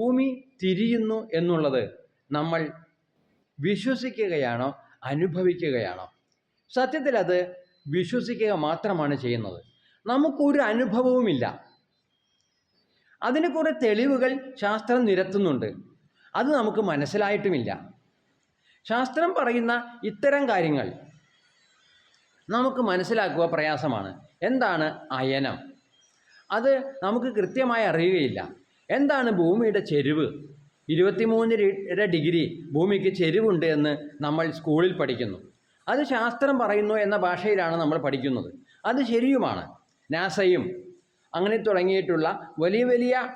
ഭൂമി തിരിയുന്നു എന്നുള്ളത് നമ്മൾ വിശ്വസിക്കുകയാണോ അനുഭവിക്കുകയാണോ? സത്യത്തിൽ അത് വിശ്വസിക്കുക മാത്രമാണ് ചെയ്യുന്നത്. നമുക്കൊരു അനുഭവവുമില്ല. അതിന് കുറേ തെളിവുകൾ ശാസ്ത്രം നിരത്തുന്നുണ്ട്. അത് നമുക്ക് മനസ്സിലായിട്ടുമില്ല. ശാസ്ത്രം പറയുന്ന ഇത്തരം കാര്യങ്ങൾ നമുക്ക് മനസ്സിലാക്കുക പ്രയാസമാണ്. എന്താണ് അയനം? അത് നമുക്ക് കൃത്യമായി അറിയുകയില്ല. എന്താണ് ഭൂമിയുടെ ചെരിവ്? ഇരുപത്തിമൂന്നര ഡിഗ്രി ഭൂമിക്ക് ചെരിവുണ്ട് എന്ന് നമ്മൾ സ്കൂളിൽ പഠിക്കുന്നു. അത് ശാസ്ത്രം പറയുന്നു എന്ന ഭാഷയിലാണ് നമ്മൾ പഠിക്കുന്നത്. അത് ശരിയുമാണ്. നാസയും അങ്ങനെ തുടങ്ങിയിട്ടുള്ള വലിയ വലിയ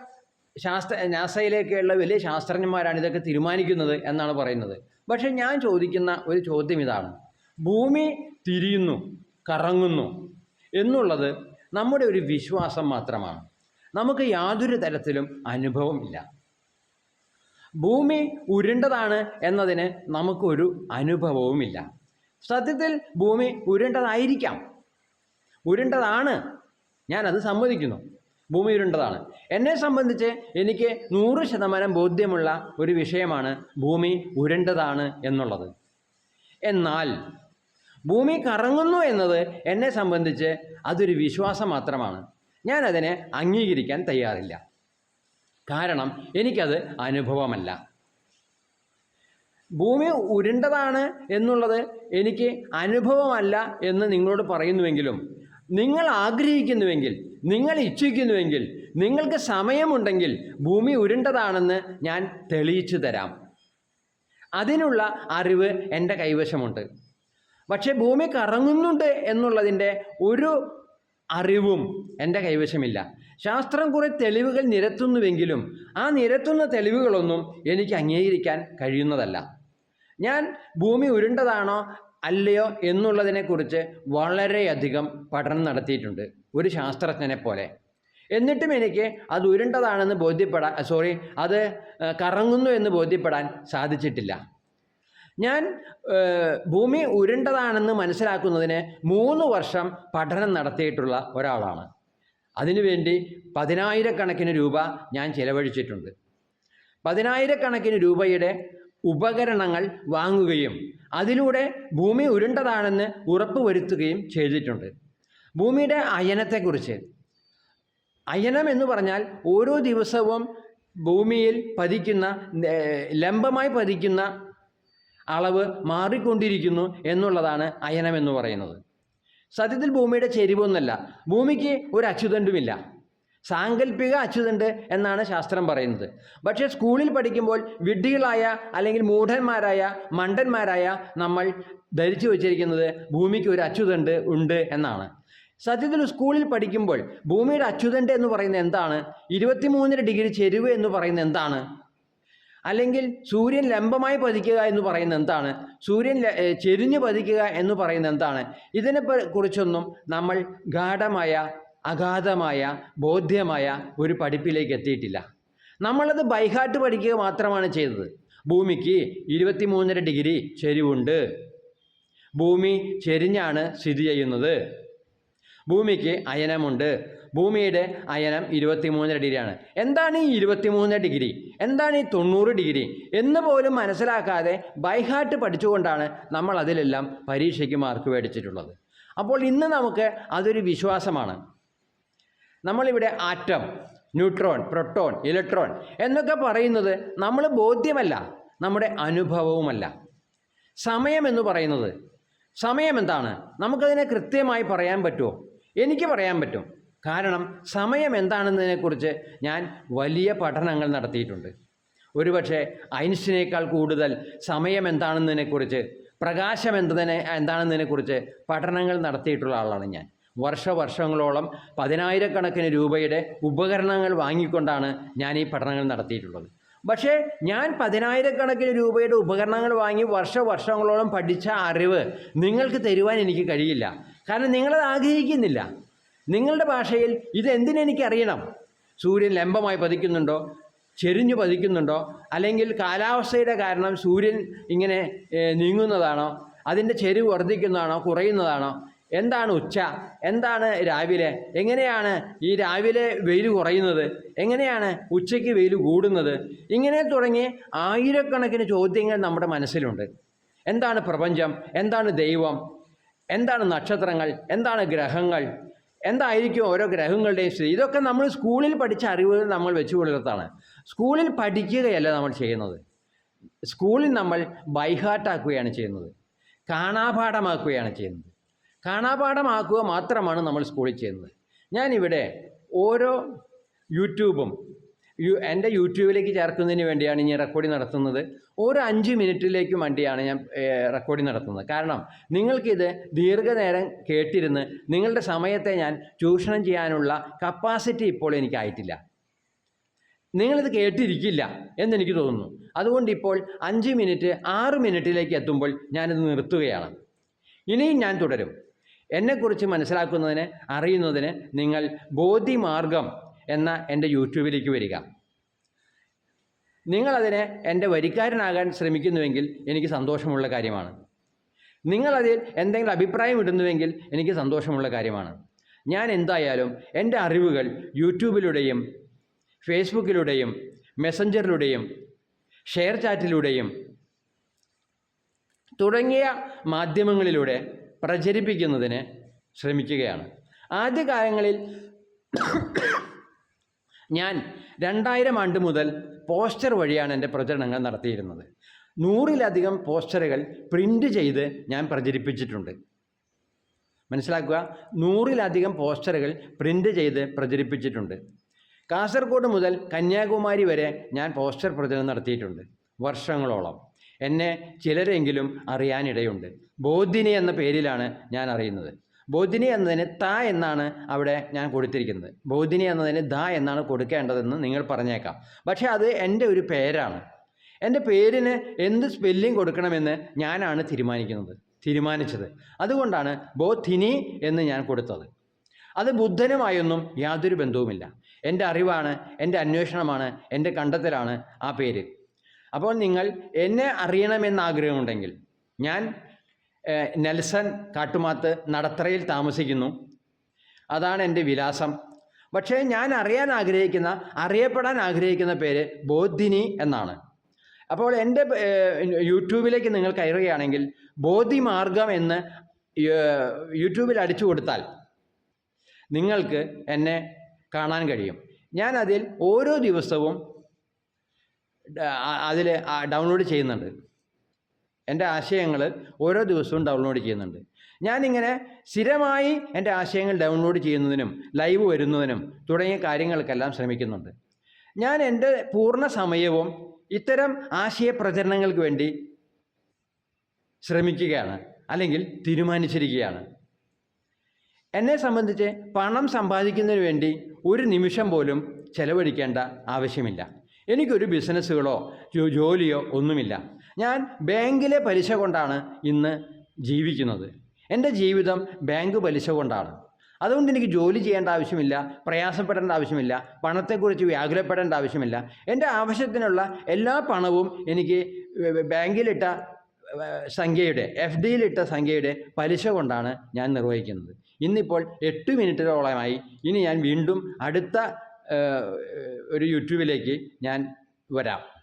ശാസ്ത്ര നാസയിലേക്കുള്ള വലിയ ശാസ്ത്രജ്ഞന്മാരാണ് ഇതൊക്കെ തീരുമാനിക്കുന്നത് എന്നാണ് പറയുന്നത്. പക്ഷേ ഞാൻ ചോദിക്കുന്ന ഒരു ചോദ്യം ഇതാണ്. ഭൂമി തിരിയുന്നു കറങ്ങുന്നു എന്നുള്ളത് നമ്മുടെ ഒരു വിശ്വാസം മാത്രമാണ്. നമുക്ക് യാതൊരു തരത്തിലും അനുഭവമില്ല ഭൂമി ഉരുണ്ടതാണ് എന്നതിന് നമുക്കൊരു അനുഭവവുമില്ല സത്യത്തിൽ ഭൂമി ഉരുണ്ടതായിരിക്കാം. ഉരുണ്ടതാണ്. ഞാനത് സമ്മതിക്കുന്നു. ഭൂമി ഉരുണ്ടതാണ്. എന്നെ സംബന്ധിച്ച് എനിക്ക് നൂറ് ശതമാനം ബോധ്യമുള്ള ഒരു വിഷയമാണ് ഭൂമി ഉരുണ്ടതാണ് എന്നുള്ളത്. എന്നാൽ ഭൂമി കറങ്ങുന്നു എന്നത് എന്നെ സംബന്ധിച്ച് അതൊരു വിശ്വാസം മാത്രമാണ്. ഞാനതിനെ അംഗീകരിക്കാൻ തയ്യാറില്ല. കാരണം എനിക്കത് അനുഭവമല്ല. ഭൂമി ഉരുണ്ടതാണ് എന്നുള്ളത് എനിക്ക് അനുഭവമല്ല എന്ന് നിങ്ങളോട് പറയുന്നുവെങ്കിലും നിങ്ങൾ ആഗ്രഹിക്കുന്നുവെങ്കിൽ നിങ്ങൾ ഇച്ഛിക്കുന്നുവെങ്കിൽ നിങ്ങൾക്ക് സമയമുണ്ടെങ്കിൽ ഭൂമി ഉരുണ്ടതാണെന്ന് ഞാൻ തെളിയിച്ചു തരാം. അതിനുള്ള അറിവ് എന്റെ കൈവശമുണ്ട്. പക്ഷേ ഭൂമി കറങ്ങുന്നുണ്ട് എന്നുള്ളതിന്റെ ഒരു അറിവും എന്റെ കൈവശമില്ല. ശാസ്ത്രം കുറെ തെളിവുകൾ നിരത്തുന്നുവെങ്കിലും ആ നിരത്തുന്ന തെളിവുകളൊന്നും എനിക്ക് അംഗീകരിക്കാൻ കഴിയുന്നതല്ല. ഞാൻ ഭൂമി ഉരുണ്ടതാണോ അല്ലയോ എന്നുള്ളതിനെക്കുറിച്ച് വളരെയധികം പഠനം നടത്തിയിട്ടുണ്ട് ഒരു ശാസ്ത്രജ്ഞനെ പോലെ. എന്നിട്ടും എനിക്ക് അത് ഉരുണ്ടതാണെന്ന് ബോധ്യപ്പെടാൻ സോറി അത് കറങ്ങുന്നു എന്ന് ബോധ്യപ്പെടാൻ സാധിച്ചിട്ടില്ല. ഞാൻ ഭൂമി ഉരുണ്ടതാണെന്ന് മനസ്സിലാക്കുന്നതിന് മൂന്ന് വർഷം പഠനം നടത്തിയിട്ടുള്ള ഒരാളാണ്. അതിനുവേണ്ടി പതിനായിരക്കണക്കിന് രൂപ ഞാൻ ചിലവഴിച്ചിട്ടുണ്ട്. പതിനായിരക്കണക്കിന് രൂപയുടെ ഉപകരണങ്ങൾ വാങ്ങുകയും അതിലൂടെ ഭൂമി ഉരുണ്ടതാണെന്ന് ഉറപ്പ് വരുത്തുകയും ചെയ്തിട്ടുണ്ട്. ഭൂമിയുടെ അയനത്തെക്കുറിച്ച്. അയനം എന്ന് പറഞ്ഞാൽ ഓരോ ദിവസവും ഭൂമിയിൽ പതിക്കുന്ന ലംബമായി പതിക്കുന്ന അളവ് മാറിക്കൊണ്ടിരിക്കുന്നു എന്നുള്ളതാണ് അയനം എന്ന് പറയുന്നത്. സത്യത്തിൽ ഭൂമിയുടെ ചെരിവൊന്നല്ല. ഭൂമിക്ക് ഒരു അച്യുതണ്ടുമില്ല സാങ്കല്പിക അച്യുതണ്ട് എന്നാണ് ശാസ്ത്രം പറയുന്നത്. പക്ഷേ സ്കൂളിൽ പഠിക്കുമ്പോൾ വിഡ്ഢികളായ അല്ലെങ്കിൽ മൂഢന്മാരായ മണ്ടന്മാരായ നമ്മൾ ധരിച്ചു വച്ചിരിക്കുന്നത് ഭൂമിക്ക് ഒരു അച്യുതണ്ട് ഉണ്ട് എന്നാണ്. സത്യത്തിൽ സ്കൂളിൽ പഠിക്കുമ്പോൾ ഭൂമിയുടെ അച്യുതണ്ട് എന്ന് പറയുന്നത് എന്താണ്? ഇരുപത്തിമൂന്നര ഡിഗ്രി ചെരുവ് എന്ന് പറയുന്നത് എന്താണ്? അല്ലെങ്കിൽ സൂര്യൻ ലംബമായി പതിക്കുക എന്ന് പറയുന്നത് എന്താണ്? സൂര്യൻ ചെരിഞ്ഞു പതിക്കുക എന്ന് പറയുന്നത് എന്താണ്? ഇതിനെ കുറിച്ചൊന്നും നമ്മൾ ഗാഠമായ അഗാധമായ ബോധ്യമായ ഒരു പഠിപ്പിലേക്ക് എത്തിയിട്ടില്ല. നമ്മളത് ബൈഹാർട്ട് പഠിക്കുക മാത്രമാണ് ചെയ്തത്. ഭൂമിക്ക് ഇരുപത്തിമൂന്നര ഡിഗ്രി ചെരിവുണ്ട്. ഭൂമി ചെരിഞ്ഞാണ് സ്ഥിതി ചെയ്യുന്നത്. ഭൂമിക്ക് അയനമുണ്ട്. ഭൂമിയുടെ അയനം ഇരുപത്തിമൂന്നര ഡിഗ്രിയാണ്. എന്താണ് ഈ ഇരുപത്തിമൂന്ന് ഡിഗ്രി? എന്താണ് ഈ തൊണ്ണൂറ് ഡിഗ്രി? എന്ന് പോലും മനസ്സിലാക്കാതെ ബൈഹാർട്ട് പഠിച്ചുകൊണ്ടാണ് നമ്മൾ അതിലെല്ലാം പരീക്ഷയ്ക്ക് മാർക്ക് മേടിച്ചിട്ടുള്ളത്. അപ്പോൾ ഇന്ന് നമുക്ക് അതൊരു വിശ്വാസമാണ്. നമ്മളിവിടെ ആറ്റം ന്യൂട്രോൺ പ്രോട്ടോൺ ഇലക്ട്രോൺ എന്നൊക്കെ പറയുന്നത് നമ്മൾ ബോധ്യമല്ല നമ്മുടെ അനുഭവവുമല്ല. സമയം എന്ന് പറയുന്നത് സമയം എന്താണ്? നമുക്കതിനെ കൃത്യമായി പറയാൻ പറ്റുമോ? എനിക്ക് പറയാൻ പറ്റും. കാരണം സമയം എന്താണെന്നതിനെക്കുറിച്ച് ഞാൻ വലിയ പഠനങ്ങൾ നടത്തിയിട്ടുണ്ട്. ഒരുപക്ഷെ ഐൻസ്റ്റീനേക്കാൾ കൂടുതൽ സമയം എന്താണെന്നതിനെക്കുറിച്ച് പ്രകാശം എന്തതിനെ എന്താണെന്നതിനെക്കുറിച്ച് പഠനങ്ങൾ നടത്തിയിട്ടുള്ള ആളാണ് ഞാൻ. വർഷ വർഷവർഷങ്ങളോളം പതിനായിരക്കണക്കിന് രൂപയുടെ ഉപകരണങ്ങൾ വാങ്ങിക്കൊണ്ടാണ് ഞാൻ ഈ പഠനങ്ങൾ നടത്തിയിട്ടുള്ളത്. പക്ഷേ ഞാൻ പതിനായിരക്കണക്കിന് രൂപയുടെ ഉപകരണങ്ങൾ വാങ്ങി വർഷ വർഷങ്ങളോളം പഠിച്ച അറിവ് നിങ്ങൾക്ക് തരുവാൻ എനിക്ക് കഴിയില്ല. കാരണം നിങ്ങളത് ആഗ്രഹിക്കുന്നില്ല. നിങ്ങളുടെ ഭാഷയിൽ ഇതെന്തിനെനിക്കറിയണം സൂര്യൻ ലംബമായി പതിക്കുന്നുണ്ടോ? ചെരിഞ്ഞു പതിക്കുന്നുണ്ടോ? അല്ലെങ്കിൽ കാലാവസ്ഥയുടെ കാരണം സൂര്യൻ ഇങ്ങനെ നീങ്ങുന്നതാണോ? അതിന്റെ ചെരിവ് വർദ്ധിക്കുന്നതാണോ? കുറയുന്നതാണോ? എന്താണ് ഉച്ച? എന്താണ് രാവിലെ? എങ്ങനെയാണ് ഈ രാവിലെ വെയിൽ കുറയുന്നത്? എങ്ങനെയാണ് ഉച്ചയ്ക്ക് വെയിൽ കൂടുന്നത്? ഇങ്ങനെ തുടങ്ങി ആയിരക്കണക്കിന് ചോദ്യങ്ങൾ നമ്മുടെ മനസ്സിലുണ്ട്. എന്താണ് പ്രപഞ്ചം? എന്താണ് ദൈവം? എന്താണ് നക്ഷത്രങ്ങൾ? എന്താണ് ഗ്രഹങ്ങൾ? എന്തായിരിക്കും ഓരോ ഗ്രഹങ്ങളുടെയും സ്ഥിതി? ഇതൊക്കെ നമ്മൾ സ്കൂളിൽ പഠിച്ച അറിവുകൾ നമ്മൾ വെച്ച് പുലർത്താണ്. സ്കൂളിൽ പഠിക്കുകയല്ല നമ്മൾ ചെയ്യുന്നത്. സ്കൂളിൽ നമ്മൾ ബൈഹാർട്ടാക്കുകയാണ് ചെയ്യുന്നത്. കാണാപാഠമാക്കുകയാണ് ചെയ്യുന്നത്. കാണാപാഠമാക്കുക മാത്രമാണ് നമ്മൾ സ്കൂളിൽ ചെയ്യുന്നത്. ഞാനിവിടെ ഓരോ യൂട്യൂബും യു എന്റെ യൂട്യൂബിലേക്ക് ചേർക്കുന്നതിന് വേണ്ടിയാണ് ഞാൻ റെക്കോർഡിംഗ് നടത്തുന്നത്. ഓരോ അഞ്ച് മിനിറ്റിലേക്കും വേണ്ടിയാണ് ഞാൻ റെക്കോർഡിംഗ് നടത്തുന്നത്. കാരണം നിങ്ങൾക്കിത് ദീർഘനേരം കേട്ടിരുന്ന് നിങ്ങളുടെ സമയത്തെ ഞാൻ ചൂഷണം ചെയ്യാനുള്ള കപ്പാസിറ്റി ഇപ്പോൾ എനിക്കായിട്ടില്ല. നിങ്ങളിത് കേട്ടിരിക്കില്ല എന്നെനിക്ക് തോന്നുന്നു. അതുകൊണ്ട് ഇപ്പോൾ അഞ്ച് മിനിറ്റ് ആറ് മിനിറ്റിലേക്ക് എത്തുമ്പോൾ ഞാനിത് നിർത്തുകയാണ്. ഇനിയും ഞാൻ തുടരും. എന്നെക്കുറിച്ച് മനസ്സിലാക്കുന്നതിന് അറിയുന്നതിന് നിങ്ങൾ ബോധിമാർഗം എന്ന എന്റെ യൂട്യൂബിലേക്ക് വരിക. നിങ്ങളതിനെ എന്റെ വരിക്കാരനാകാൻ ശ്രമിക്കുന്നുവെങ്കിൽ എനിക്ക് സന്തോഷമുള്ള കാര്യമാണ്. നിങ്ങളതിൽ എന്തെങ്കിലും അഭിപ്രായം ഇടുന്നുവെങ്കിൽ എനിക്ക് സന്തോഷമുള്ള കാര്യമാണ്. ഞാൻ എന്തായാലും എന്റെ അറിവുകൾ യൂട്യൂബിലൂടെയും ഫേസ്ബുക്കിലൂടെയും മെസ്സഞ്ചറിലൂടെയും ഷെയർ ചാറ്റിലൂടെയും തുടങ്ങിയ മാധ്യമങ്ങളിലൂടെ പ്രചരിപ്പിക്കുന്നതിന് ശ്രമിക്കുകയാണ്. ആദ്യകാലങ്ങളിൽ ഞാൻ രണ്ടായിരം ആണ്ട് മുതൽ പോസ്റ്റർ വഴിയാണ് എന്റെ പ്രചരണങ്ങൾ നടത്തിയിരുന്നത്. നൂറിലധികം പോസ്റ്ററുകൾ പ്രിന്റ് ചെയ്ത് ഞാൻ പ്രചരിപ്പിച്ചിട്ടുണ്ട്. മനസ്സിലാക്കുക? നൂറിലധികം പോസ്റ്ററുകൾ പ്രിന്റ് ചെയ്ത് പ്രചരിപ്പിച്ചിട്ടുണ്ട്. കാസർഗോഡ് മുതൽ കന്യാകുമാരി വരെ ഞാൻ പോസ്റ്റർ പ്രചരണം നടത്തിയിട്ടുണ്ട് വർഷങ്ങളോളം. എന്നെ ചിലരെങ്കിലും അറിയാനിടയുണ്ട്. ബോധിനി എന്ന പേരിലാണ് ഞാൻ അറിയുന്നത്. ബോധിനി എന്നതിന് ത എന്നാണ് അവിടെ ഞാൻ കൊടുത്തിരിക്കുന്നത്. ബോധിനി എന്നതിന് ദ എന്നാണ് കൊടുക്കേണ്ടതെന്ന് നിങ്ങൾ പറഞ്ഞേക്കാം. പക്ഷേ അത് എന്റെ ഒരു പേരാണ്. എന്റെ പേരിന് എന്ത് സ്പെല്ലിംഗ് കൊടുക്കണമെന്ന് ഞാനാണ് തീരുമാനിക്കുന്നത് തീരുമാനിച്ചത്. അതുകൊണ്ടാണ് ബോധിനി എന്ന് ഞാൻ കൊടുത്തത്. അത് ബുദ്ധനുമായൊന്നും യാതൊരു ബന്ധവുമില്ല. എന്റെ അറിവാണ് എന്റെ അന്വേഷണമാണ് എന്റെ കണ്ടെത്തലാണ് ആ പേര്. അപ്പോൾ നിങ്ങൾ എന്നെ അറിയണമെന്ന് ആഗ്രഹമുണ്ടെങ്കിൽ ഞാൻ നെൽസൺ കാട്ടുമാത്ത് നടത്തറയിൽ താമസിക്കുന്നു. അതാണ് എന്റെ വിലാസം. പക്ഷേ ഞാൻ അറിയാൻ ആഗ്രഹിക്കുന്ന അറിയപ്പെടാൻ ആഗ്രഹിക്കുന്ന പേര് ബോധിനി എന്നാണ്. അപ്പോൾ എന്റെ യൂട്യൂബിലേക്ക് നിങ്ങൾ കയറുകയാണെങ്കിൽ ബോധി മാർഗം എന്ന് യൂട്യൂബിൽ അടിച്ചു കൊടുത്താൽ നിങ്ങൾക്ക് എന്നെ കാണാൻ കഴിയും. ഞാൻ അതിൽ ഓരോ ദിവസവും അതിൽ ഡൗൺലോഡ് ചെയ്യുന്നുണ്ട്. എന്റെ ആശയങ്ങൾ ഓരോ ദിവസവും ഡൗൺലോഡ് ചെയ്യുന്നുണ്ട്. ഞാനിങ്ങനെ സ്ഥിരമായി എന്റെ ആശയങ്ങൾ ഡൗൺലോഡ് ചെയ്യുന്നതിനും ലൈവ് വരുന്നതിനും തുടങ്ങിയ കാര്യങ്ങൾക്കെല്ലാം ശ്രമിക്കുന്നുണ്ട്. ഞാൻ എന്റെ പൂർണ സമയവും ഇത്തരം ആശയ പ്രചരണങ്ങൾക്ക് വേണ്ടി ശ്രമിക്കുകയാണ് അല്ലെങ്കിൽ തീരുമാനിച്ചിരിക്കുകയാണ്. എന്നെ സംബന്ധിച്ച് പണം സമ്പാദിക്കുന്നതിന് വേണ്ടി ഒരു നിമിഷം പോലും ചെലവഴിക്കേണ്ട ആവശ്യമില്ല. എനിക്കൊരു ബിസിനസ്സുകളോ ജോലിയോ ഒന്നുമില്ല. ഞാൻ ബാങ്കിലെ പലിശ കൊണ്ടാണ് ഇന്ന് ജീവിക്കുന്നത്. എന്റെ ജീവിതം ബാങ്ക് പലിശ കൊണ്ടാണ്. അതുകൊണ്ട് എനിക്ക് ജോലി ചെയ്യേണ്ട ആവശ്യമില്ല പ്രയാസപ്പെടേണ്ട ആവശ്യമില്ല പണത്തെക്കുറിച്ച് വ്യാകുലപ്പെടേണ്ട ആവശ്യമില്ല. എന്റെ ആവശ്യത്തിനുള്ള എല്ലാ പണവും എനിക്ക് ബാങ്കിലിട്ട സംഖ്യയുടെ എഫ് ഡിയിലിട്ട സംഖ്യയുടെ പലിശ കൊണ്ടാണ് ഞാൻ നിർവഹിക്കുന്നത്. ഇന്നിപ്പോൾ എട്ട് മിനിറ്റിലോളമായി ഇനി ഞാൻ വീണ്ടും അടുത്ത ഒരു യൂട്യൂബിലേക്ക് ഞാൻ വരാം.